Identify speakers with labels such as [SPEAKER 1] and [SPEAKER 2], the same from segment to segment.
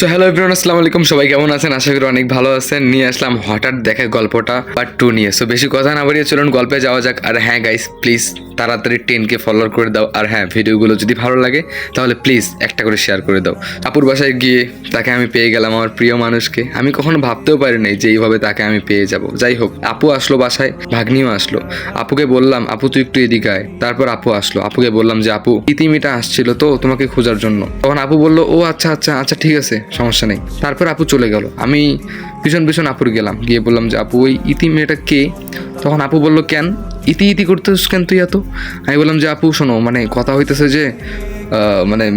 [SPEAKER 1] So hello everyone আসসালামু আলাইকুম। সবাই কেমন আছেন? আশা করি অনেক ভালো আছেন। নিয়ে আসলাম হঠাৎ দেখে গল্পটা পার্ট টু নিয়ে। সো বেশি কথা না বাড়িয়ে চলুন, গল্পে যাওয়া যাক। আর হ্যাঁ গাইস প্লিজ তাড়াতাড়ি টেনকে ফলো করে দাও। আর হ্যাঁ ভিডিওগুলো যদি ভালো লাগে, তাহলে প্লিজ একটা করে শেয়ার করে দাও। আপুর বাসায় গিয়ে তাকে আমি পেয়ে গেলাম আমার প্রিয় মানুষকে। আমি কখনো ভাবতেও পারিনি যে এইভাবে তাকে আমি পেয়ে যাব। যাই হোক, আপু আসলো বাসায়, ভাগ্নিও আসলো। আপুকে বললাম, আপু, তুই একটু এদিকে আয়। তারপর আপু আসলো। আপুকে বললাম যে, আপু, ইতিমিটা আসছিল তো তোমাকে খোঁজার জন্য। তখন আপু বলল, ও আচ্ছা আচ্ছা আচ্ছা ঠিক আছে। সমস্যা নেই। তারপর আপু চলে গেল। আমি ভীষণ ভীষণ আপুর গেলাম। গিয়ে বললাম যে, আপু, ওই ইতি মেয়েটা কে? তখন আপু বলল, কেন? ইতি ইতি করতেছিস কেন তুই এত? আমি বললাম যে, আপু, শোনো মানে কথা হইতেছে যে মানে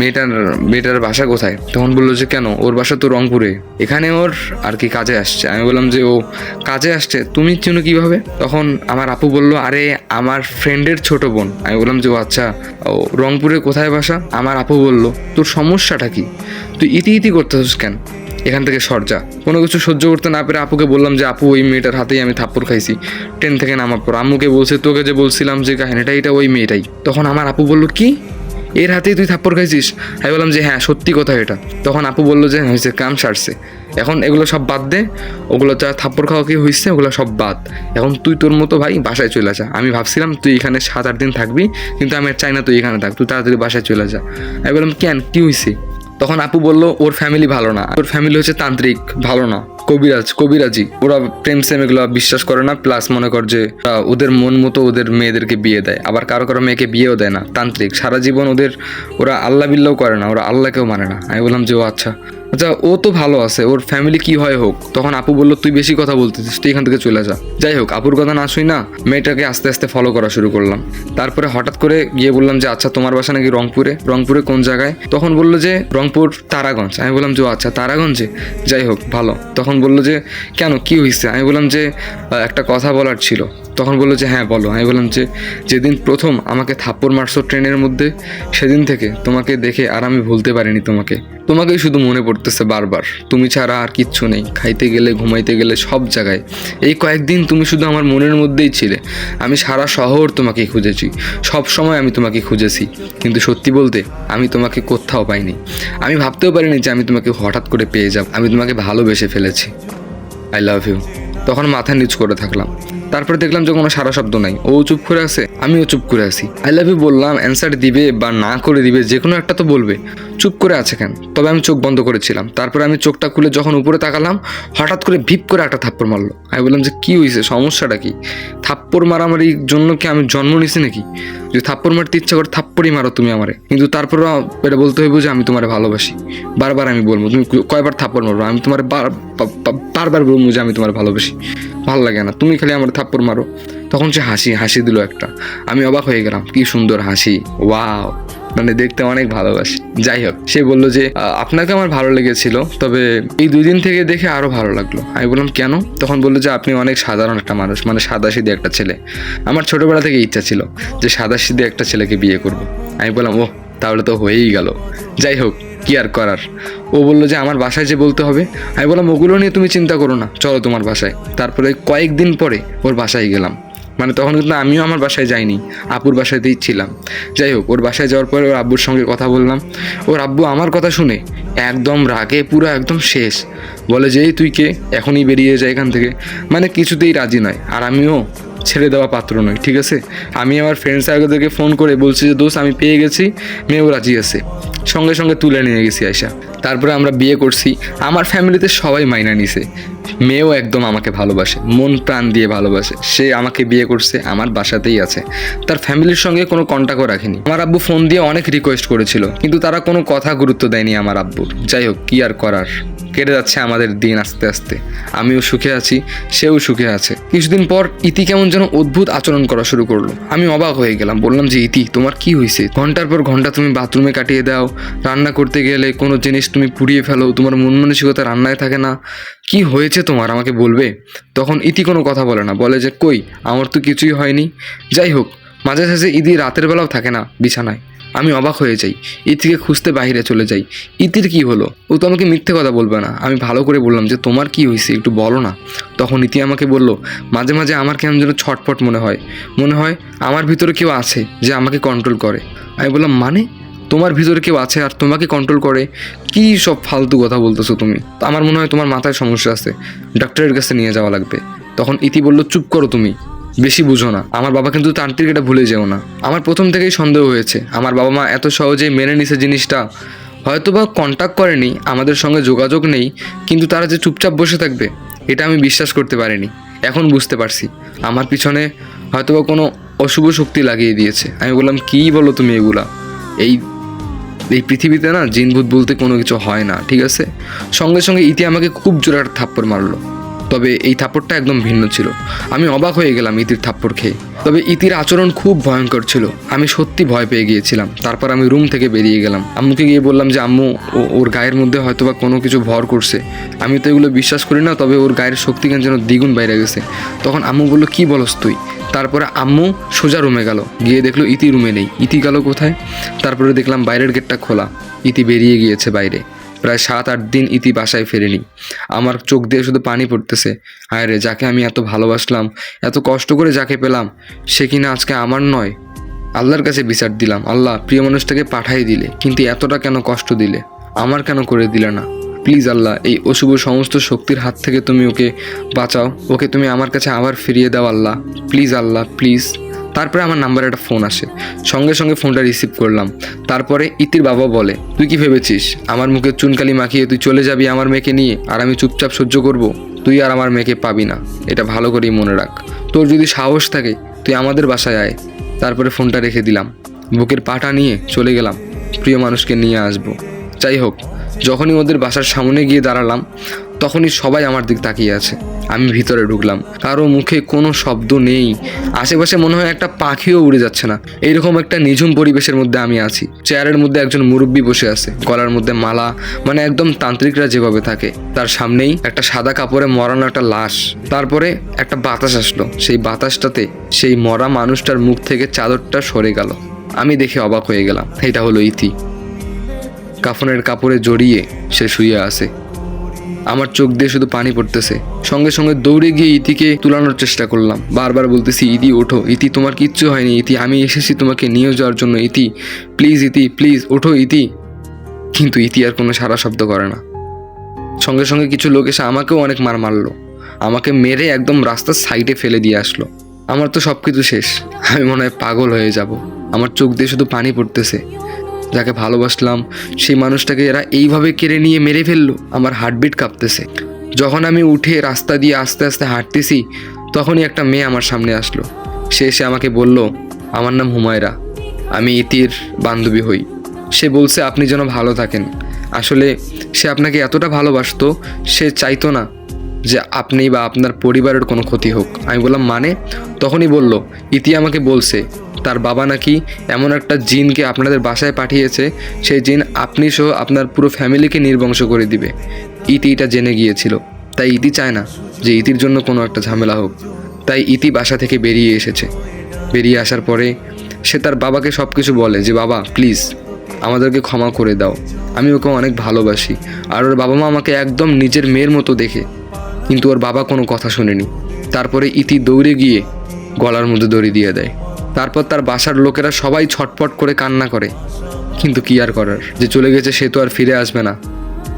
[SPEAKER 1] মেয়েটার মেয়েটার বাসা কোথায়? তখন বলল যে, কেন? ওর বাসা তো রংপুরে। এখানে ওর আর কি কাজে আসছে? আমি বললাম যে, ও কাজে আসছে? তুমি চিনো কীভাবে? তখন আমার আপু বলল, আরে, আমার ফ্রেন্ডের ছোট বোন। আমি বললাম যে, ও আচ্ছা ও রংপুরে কোথায় বাসা? আমার আপু বলল, তোর সমস্যাটা কি? তুই ইতি ইতি করতেছিস কেন? এখান থেকে সরজা কোনো কিছু সহ্য করতে না পেরে আপুকে বললাম যে, আপু, ওই মেয়েটার হাতেই আমি থাপ্পড় খাইছি। ট্রেন থেকে নামার পর। আম্মুকে বলছে, তোকে যে বলছিলাম যে, কাহিনীটা, এটা ওই মেয়েটাই। তখন আমার আপু বলল, কি? এর হাতেই তুই থাপ্পড় খাইছিস? আমি বললাম যে হ্যাঁ সত্যি কথা এটা। তখন আপু বলল যে, হয়েছে, কাম সারছে। এখন এগুলো সব বাদ দে। ওগুলো যা থাপ্পড় খাওয়া কি হয়েছে ওগুলো সব বাদ। এখন তুই তোর মতো ভাই বাসায় চলে আসা আমি ভাবছিলাম তুই এখানে সাত আট দিন থাকবি, কিন্তু আমি চাই না তুই এখানে থাক। তুই তাড়াতাড়ি বাসায় চলে যা আমি বললাম, কেন? কি হয়েছে তখন আপু বলল, ওর ফ্যামিলি ভালো না। ওর ফ্যামিলি হচ্ছে তান্ত্রিক, ভালো না। কবিরাজ, কবিরাজি। ওরা প্রেম সেম এগুলো বিশ্বাস করে না প্লাস মনে কর যে ওদের মন মতো ওদের মেয়েদেরকে বিয়ে দেয়। আবার কারও কারও মেয়েকে বিয়েও দেয় না, তান্ত্রিক। সারা জীবন ওদের, ওরা আল্লাহ বিল্লাও করে না, ওরা আল্লাহকেও মানে না। আমি বললাম যে, ও আচ্ছা। আচ্ছা ও তো ভালো আছে, ওর ফ্যামিলি কি হয় হোক। তখন আপু বলল, তুই বেশি কথা বলতেছিস, তুই এখান থেকে চলে যা। যাই হোক, আপুর কথা না শুই না মেয়েটাকে আস্তে আস্তে ফলো করা শুরু করলাম। তারপরে হঠাৎ করে গিয়ে বললাম যে আচ্ছা তোমার বাসা নাকি রংপুরে? রংপুরে কোন জায়গায়? তখন বলল যে, রংপুর তারাগঞ্জ। আমি বললাম যে আচ্ছা তারাগঞ্জে? যাই হোক, ভালো। তখন বলল যে, কেন, কি হয়েছে আমি বললাম যে একটা কথা বলার ছিল। তখন বলল যে হ্যাঁ বলো। আমি বললাম যে, যেদিন প্রথম আমাকে থাপ্পড় মারছো ট্রেনের মধ্যে, সেদিন থেকে তোমাকে দেখে আর আমি ভুলতে পারিনি তোমাকে। তোমাকেই শুধু মনে পড়তেছে বারবার। তুমি ছাড়া আর কিচ্ছু নেই। খাইতে গেলে, ঘুমাইতে গেলে সব জায়গায়। এই কয়েকদিন তুমি শুধু আমার মনের মধ্যেই ছিলে। আমি সারা শহর তোমাকে খুঁজেছি। সব সময় আমি তোমাকে খুঁজেছি। কিন্তু সত্যি বলতে, আমি তোমাকে কোথাও পাইনি। আমি ভাবতেও পারিনি যে আমি তোমাকে হঠাৎ করে পেয়ে যাব। আমি তোমাকে ভালোবেসে ফেলেছি। I love you. তখন মাথা নিচ করে থাকলাম। তারপরে দেখলাম যে কোনো সারা শব্দ নাই। ও চুপ করে আছে, আমিও চুপ করে আছি। আই লাভ ইউ বললাম অ্যান্সার দিবে বা না করে দিবে, যে কোনো একটা তো বলবে। চুপ করে আছে কেন? তবে আমি চোখ বন্ধ করেছিলাম। তারপরে আমি চোখটা খুলে যখন উপরে তাকালাম, হঠাৎ করে ভিপ করে একটা থাপ্পড় মারলো। আমি বললাম যে, কী হয়েছে সমস্যাটা কি? থাপ্পড় মারামারির জন্য কি আমি জন্ম নিছি নাকি? যদি থাপ্পড় মারতে ইচ্ছা করে, থাপ্পড়ই মারো তুমি আমারে। কিন্তু তারপরেও এটা বলতে হইব যে, আমি তোমারে ভালোবাসি। বারবার আমি বলব, তুমি কয়বার থাপ্পড় মারবো আমি তোমার বারবার বলব যে, আমি তোমার ভালোবাসি। ভালো লাগে না। তুমি খালি আমার থাপ্পড় মারো। তখন সে হাসি হাসি দিল একটা। আমি অবাক হয়ে গেলাম। কি সুন্দর হাসি। ওয়াও! মানে দেখতে অনেক ভালোবাসি। যাই হোক, সে বলল যে আপনাকে আমার ভালো লেগেছিল, তবে এই দুই দিন থেকে দেখে আরও ভালো লাগল। আমি বললাম, কেন? তখন বলল যে, আপনি অনেক সাধারণ একটা মানুষ মানে সাদা সিধে একটা ছেলে। আমার ছোটবেলা থেকে ইচ্ছা ছিল যে সাদা সিধে একটা ছেলেকে বিয়ে করব। আমি বললাম ও তাহলে তো হয়েই গেল। যাই হোক, কি আর করার? ও বলল যে, আমার বাসায় যে বলতে হবে? আমি বললাম, ওগুলো নিয়ে তুমি চিন্তা করো না, চলো তোমার বাসায়। তারপরে কয়েকদিন পরে ওর বাসায় গেলাম। মানে তখন কিন্তু আমিও আমার বাসায় যাইনি, আপুর বাসাতেই ছিলাম। যাই হোক, ওর বাসায় যাওয়ার পরে ওর আব্বুর সঙ্গে কথা বললাম। ওর আব্বু আমার কথা শুনে একদম রাগে, পুরো একদম শেষ। বলে যে তুই কে? এখনই বেরিয়ে যায় এখান থেকে। মানে কিছুতেই রাজি নয়। আর আমিও ছেড়ে দেওয়া পাত্র নয় ঠিক আছে? আমি আমার ফ্রেন্ড সার্কেলদেরকে ফোন করে বলছি যে, দোস্ত, আমি পেয়ে গেছি। মেয়েও রাজি আছে। সঙ্গে সঙ্গে তুলে নিয়ে গেছি আয়সা তারপরে আমরা বিয়ে করছি। আমার ফ্যামিলিতে সবাই মাইনা নিছে। মেয়েও একদম আমাকে ভালোবাসে। মন প্রাণ দিয়ে ভালোবাসে। সে আমাকে বিয়ে করছে, আমার বাসাতেই আছে। তার ফ্যামিলির সঙ্গে কোনো কন্ট্যাক্টও রাখেনি। আমার আব্বু ফোন দিয়ে অনেক রিকোয়েস্ট করেছিল, কিন্তু তারা কোনো কথা গুরুত্ব দেয়নি আমার আব্বুর। যাই হোক, কি আর করার? কেটে যাচ্ছে আমাদের দিন আস্তে আস্তে। আমিও সুখে আছি, সেও সুখে আছে। কিছুদিন পর ইতি কেমন যেন অদ্ভুত আচরণ করা শুরু করল। আমি অবাক হয়ে গেলাম, বললাম যে, ইতি, তোমার কি হয়েছে ঘণ্টার পর ঘণ্টা তুমি বাথরুমে কাটিয়ে দাও। রান্না করতে গেলে কোনো জিনিস তুমি পুড়িয়ে ফেলো, তোমার মন মানসিকতা রান্নায় থাকে না। কি হয়েছে তোমার, আমাকে বলবে? তখন ইতি কোনো কথা বলে না, বলে যে, কই, আমার তো কিছুই হয়নি। যাই হোক, মাঝে সাঝে ইদি রাতের বেলাও থাকে না বিছানায়। আমি অবাক হয়ে যাই। ইতিকে খুঁজতে বাইরে চলে যাই। ইতির কি হলো? ও তো আমাকে মিথ্যে কথা বলবে না। আমি ভালো করে বললাম যে, তোমার কি হয়েছে? একটু বলো না। তখন ইতি আমাকে বলল, মাঝে মাঝে আমার কেমন যেন ছটফট মনে হয়। মনে হয় আমার ভিতরে কেউ আছে যে আমাকে কন্ট্রোল করে। আমি বললাম মানে? তোমার ভিতরে কেউ আছে আর তোমাকে কন্ট্রোল করে? কী সব ফালতু কথা বলতেছো তুমি? আমার মনে হয় তোমার মাথায় সমস্যা আছে। ডক্টরের কাছে নিয়ে যাওয়া লাগবে। তখন ইতি বলল, চুপ করো তুমি। বেশি বুঝো না। আমার বাবা কিন্তু তান্ত্রিক, এটা ভুলে যেও না। আমার প্রথম থেকেই সন্দেহ হয়েছে। আমার বাবা মা এত সহজেই মেনে নিছে জিনিসটা। হয়তো বা কন্ট্যাক্ট করেনি, আমাদের সঙ্গে যোগাযোগ নেই, কিন্তু তারা যে চুপচাপ বসে থাকবে, এটা আমি বিশ্বাস করতে পারিনি। এখন বুঝতে পারছি। আমার পিছনে হয়তো বা কোনো অশুভ শক্তি লাগিয়ে দিয়েছে। আমি বললাম, কী বলো তুমি এগুলা? এই এই পৃথিবীতে না, জিনভূত বলতে কোনো কিছু হয় না, ঠিক আছে? সঙ্গে সঙ্গে ইতি আমাকে খুব জোরে একটা থাপ্পড় মারলো। তবে এই থাপ্পড়টা একদম ভিন্ন ছিল। আমি অবাক হয়ে গেলাম ইতির থাপ্পড় খেয়ে। তবে ইতির আচরণ খুব ভয়ঙ্কর ছিল। আমি সত্যি ভয় পেয়ে গিয়েছিলাম। তারপর আমি রুম থেকে বেরিয়ে গেলাম। আম্মুকে গিয়ে বললাম যে, আম্মু ওর গায়ের মধ্যে হয়তো বা কোনো কিছু ভর করছে। আমি তো এগুলো বিশ্বাস করি না, তবে ওর গায়ের শক্তি কেন যেন দ্বিগুণ বাইরে গেছে। তখন আম্মু বলল, কী বলস তুই? তারপরে আম্মু সোজা রুমে গেল। গিয়ে দেখল ইতি রুমে নেই। ইতি গেল কোথায়? তারপরে দেখলাম বাইরের গেটটা খোলা। ইতি বেরিয়ে গিয়েছে বাইরে। প্রায় সাত, আট দিন ইতি বাসায় ফেরেনি। আমার চোখ দিয়ে শুধু পানি পড়তেছে। হায় রে, যাকে আমি এত ভালোবাসলাম, এত কষ্ট করে যাকে পেলাম, সে কিনা আজকে আমার নয়? আল্লাহর কাছে বিচার দিলাম। আল্লাহ প্রিয় মানুষটাকে পাঠাই দিলে, কিন্তু এতটা কেন কষ্ট দিলে? আমার কেন করে দিলে না? প্লিজ আল্লাহ, এই অশুভ সমস্ত শক্তির হাত থেকে তুমি ওকে বাঁচাও। ওকে তুমি আমার কাছে আবার ফিরিয়ে দাও আল্লাহ। Please Allah, please. তারপরে আমার নাম্বারে একটা ফোন আসে। সঙ্গে সঙ্গে ফোনটা রিসিভ করলাম। তারপরে ইতির বাবা বলে, তুই কি ভেবেছিস? আমার মুখে চুনকালি মাখিয়ে তুই চলে যাবি আমার মেয়েকে নিয়ে, আর আমি চুপচাপ সহ্য করব? তুই আর আমার মেয়েকে পাবি না। এটা ভালো করেই মনে রাখ। তোর যদি সাহস থাকে, তুই আমাদের বাসায় আয়। তারপরে ফোনটা রেখে দিলাম। বুকের পাটা নিয়ে চলে গেলাম। প্রিয় মানুষকে নিয়ে আসব। যাই হোক, যখনই ওদের বাসার সামনে গিয়ে দাঁড়ালাম তখনই সবাই আমার দিক তাকিয়ে আছে। আমি ভিতরে ঢুকলাম। কারও মুখে কোনো শব্দ নেই। আশেপাশে মনে হয় একটা পাখিও উড়ে যাচ্ছে না। এইরকম একটা নিঝুম পরিবেশের মধ্যে আমি আছি। চেয়ারের মধ্যে একজন মুরব্বী বসে আছে। গলার মধ্যে মালা মানে একদম তান্ত্রিকরা যেভাবে থাকে। তার সামনেই একটা সাদা কাপড়ে মরানো একটা লাশ। তারপরে একটা বাতাস আসলো। সেই বাতাসটাতে সেই মরা মানুষটার মুখ থেকে চাদরটা সরে গেল। আমি দেখে অবাক হয়ে গেলাম। এটা হলো ইতি। কাফনের কাপড়ে জড়িয়ে সে শুয়ে আছে। আমার চোখ দিয়ে শুধু পানি পড়তেছে। সঙ্গে সঙ্গে দৌড়ে গিয়ে ইতিকে তুলানোর চেষ্টা করলাম। বারবার বলতেছি, ইতি, ওঠো। ইতি, তোমার কিচ্ছু হয়নি। ইতি, আমি এসেছি তোমাকে নিয়ে যাওয়ার জন্য। ইতি, প্লিজ ইতি, প্লিজ, ওঠো, ইতি। কিন্তু ইতি আর কোনো সারা শব্দ করে না। সঙ্গে সঙ্গে কিছু লোক এসে আমাকেও অনেক মার মারলো। আমাকে মেরে একদম রাস্তার সাইডে ফেলে দিয়ে আসলো। আমার তো সব কিছু শেষ। আমি মনে হয় পাগল হয়ে যাব। আমার চোখ দিয়ে শুধু পানি পড়তেছে। যাকে ভালোবাসলাম, সেই মানুষটাকে এরা এইভাবে কেড়ে নিয়ে মেরে ফেলল। আমার হার্টবিট কাঁপতেছে। যখন আমি উঠে রাস্তা দিয়ে আস্তে আস্তে হাঁটতেছি, তখনই একটা মেয়ে আমার সামনে আসলো। সে এসে আমাকে বলল, আমার নাম হুমায়রা। আমি ইতির বান্ধবী হই। সে বলছে, আপনি যেন ভালো থাকেন। আসলে সে আপনাকে এতটা ভালোবাসতো, সে চাইতো না যে আপনি বা আপনার পরিবারের কোনো ক্ষতি হোক। আমি বললাম মানে? তখনই বলল, ইতি আমাকে বলছে তার বাবা নাকি এমন একটা জিনকে আপনাদের বাসায় পাঠিয়েছে, সেই জিন আপনি সহ আপনার পুরো ফ্যামিলিকে নির্বংশ করে দিবে। ইতি এটা জেনে গিয়েছিল। তাই ইতি চায় না যে ইতির জন্য কোনো একটা ঝামেলা হোক। তাই ইতি বাসা থেকে বেরিয়ে এসেছে। বেরিয়ে আসার পরে সে তার বাবাকে সব কিছু বলে যে, বাবা, প্লিজ, আমাদেরকে ক্ষমা করে দাও। আমি ওকে অনেক ভালোবাসি। আর ওর বাবা মা আমাকে একদম নিজের মেয়ের মতো দেখে। কিন্তু ওর বাবা কোনো কথা শোনেনি। তারপরে ইতি দৌড়ে গিয়ে গলার মধ্যে দড়ি দিয়ে দেয়। তারপর তার বাসার লোকেরা সবাই ছটপট করে কান্না করে। কিন্তু কি আর করার? যে চলে গেছে সে তো আর ফিরে আসবে না।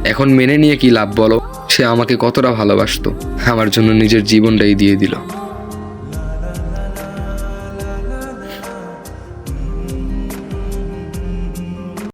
[SPEAKER 1] এখন মেনে নিয়ে কি লাভ বলো? সে আমাকে কতটা ভালোবাসত। আমার জন্য নিজের জীবনটাই দিয়ে দিল।